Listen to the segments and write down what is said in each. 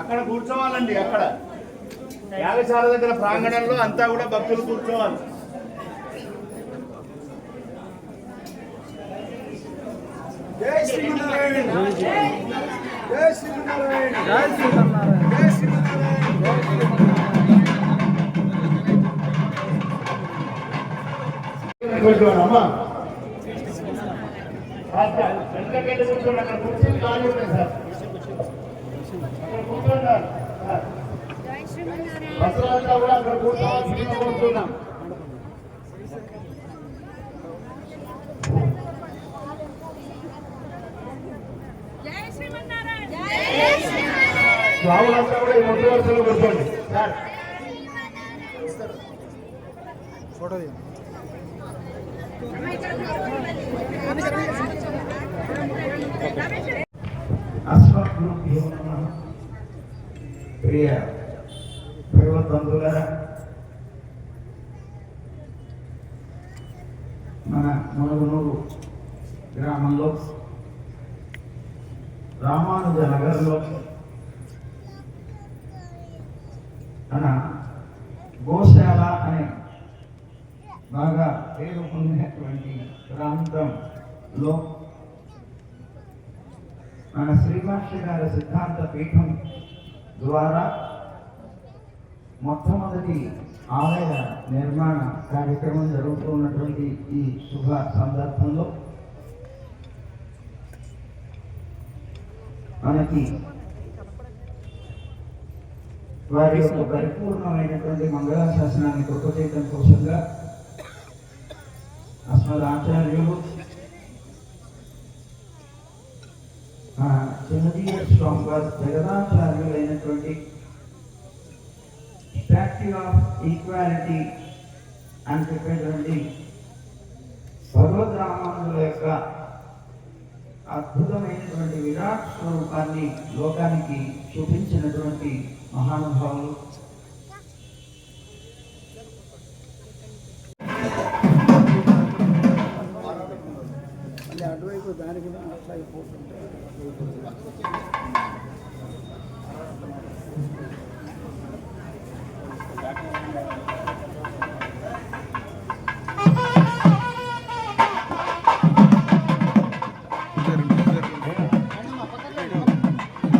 అక్కడ కూర్చోవాలండి అక్కడ. యాగశాల దగ్గర ప్రాంగణంలో అంతా కూడా భక్తులు కూర్చోవాలి. జై శ్రీమన్నారాయణ జై శ్రీమన్నారాయణ జై శ్రీమన్నారాయణ వెనకకెళ్ళి కూర్చోండి అక్కడ కూర్చొని ఖాళీ ఉన్నాయి సార్. అక్కడ కూర్చోండి సార్. బస్సులంతా కూడా అక్కడ జై శ్రీమన్నారాయణ స్వాములంతా కూడా ఈ ముందు వరుసలో కూర్చోండి సార్. అస్మద్గురుభ్యో నమః ప్రియ భగవద్బంధువులారా మన మునుగునూరు గ్రామంలో రామానుజ నగర్లో మన గోశాల అనే బాగా పేరు పొందినటువంటి ప్రాంతంలో మన శ్రీభాష్య గారి సిద్ధాంత పీఠం ద్వారా మొట్టమొదటి ఆలయ నిర్మాణ కార్యక్రమం జరుగుతున్నటువంటి ఈ శుభ సందర్భంలో మనకి వారి యొక్క పరిపూర్ణమైనటువంటి మంగళాశాసనాన్ని కృప చేయడం కోసంగా ఆచార్యులు ఆ, చిన్నజీవ స్వామి వారి జగదాచార్యులైనటువంటి స్టాచ్యూ ఆఫ్ ఈక్వాలిటీ అని చెప్పేటువంటి భగవద్ రామానుల యొక్క అద్భుతమైనటువంటి విరాట్ స్వరూపాన్ని లోకానికి చూపించినటువంటి మహానుభావులు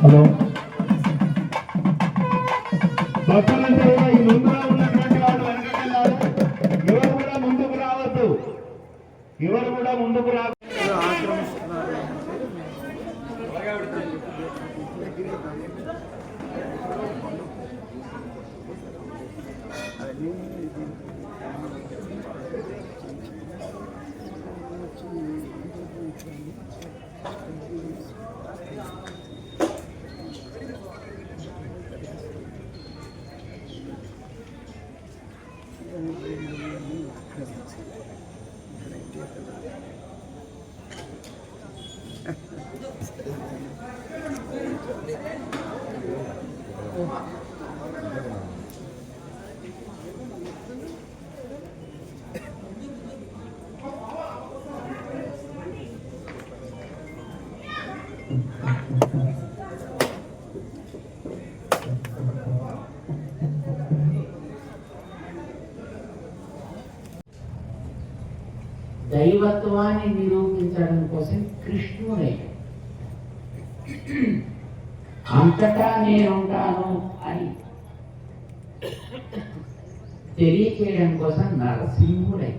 హలో. భక్తులంతా కూడా ఈ ముందులో ఉన్నటువంటి వాళ్ళు వెనకకెళ్ళాలి. ఎవరు కూడా ముందుకు రావద్దు. ఎవరు కూడా ముందుకు Thank you. దైవత్వాన్ని నిరూపించడం కోసం కృష్ణుడే. అంతటా నేనుంటాను అని తెలియచేయడం కోసం నరసింహుడై.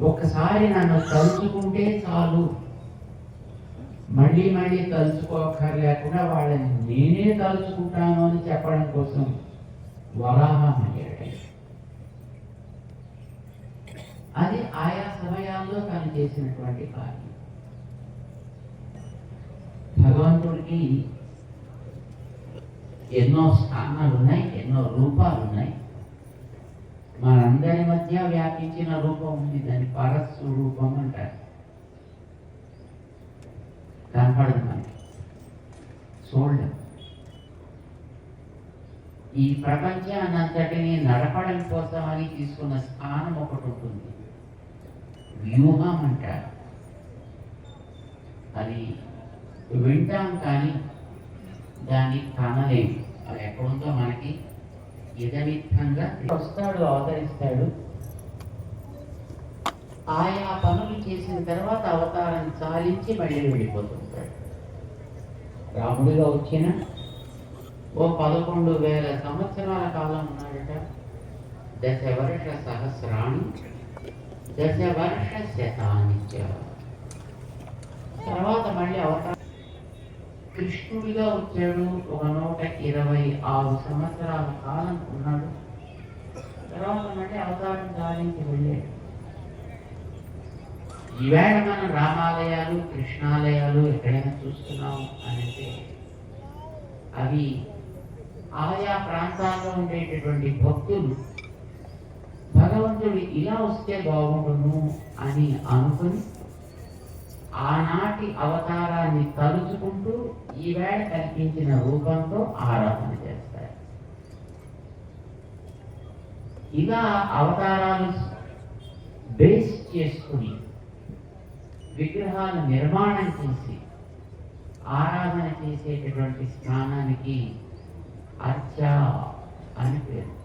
ఒకసారి నన్ను తలుచుకుంటే చాలు. మళ్ళీ మళ్ళీ తలుచుకోకర్లేకుండా వాళ్ళని నేనే తలుచుకుంటాను అని చెప్పడం కోసం వరాహం అది ఆయా సమయాల్లో తను చేసినటువంటి కార్యం. భగవంతుడికి ఎన్నో స్థానాలు ఉన్నాయి ఎన్నో రూపాలు ఉన్నాయి మనందరి మధ్య వ్యాపించిన రూపం ఉంది. దాన్ని పరస్సు రూపం అంటారు. కనపడదు మనకి. చూడలేం. ఈ ప్రపంచాన్నంతటిని నడపడం కోసం అని తీసుకున్న స్థానం ఒకటి ఉంటుంది. వ్యూహం అంటారు. అది వింటాం కానీ దాన్ని కనలేదు అది ఎక్కడుందో మనకి ఇదమిత్తంగా వస్తాడు అవతరిస్తాడు. ఆయా పనులు చేసిన తర్వాత అవతారం చాలించి మళ్ళీ వెళ్ళిపోతుంటాడు. రాముడిగా వచ్చిన ఓ పదకొండు వేల సంవత్సరాల కాలం ఉన్నాడట. దశవర్ష సహస్రాన్ని సహస్రాణి దశ శతాని తర్వాత మళ్ళీ అవతారం కృష్ణుడిగా వచ్చాడు. ఒక నూట ఇరవై ఆరు సంవత్సరాల కాలం ఉన్నాడు. తర్వాత మళ్ళీ అవతారం సాధించి వెళ్ళాడు. ఈవేళ మనం రామాలయాలు కృష్ణాలయాలు ఎక్కడైనా చూస్తున్నాం అంటే అవి ఆయా ప్రాంతాల్లో ఉండేటటువంటి భక్తులు భగవంతుడు ఇలా వస్తే బాగుండును అని అనుకుని ఆనాటి అవతారాన్ని తలుచుకుంటూ ఈవేళ కల్పించిన రూపంతో ఆరాధన చేస్తారు. ఇలా అవతారాలు బేస్ చేసుకుని విగ్రహాలు నిర్మాణం చేసి ఆరాధన చేసేటటువంటి స్నానానికి అర్చ అని పేరు.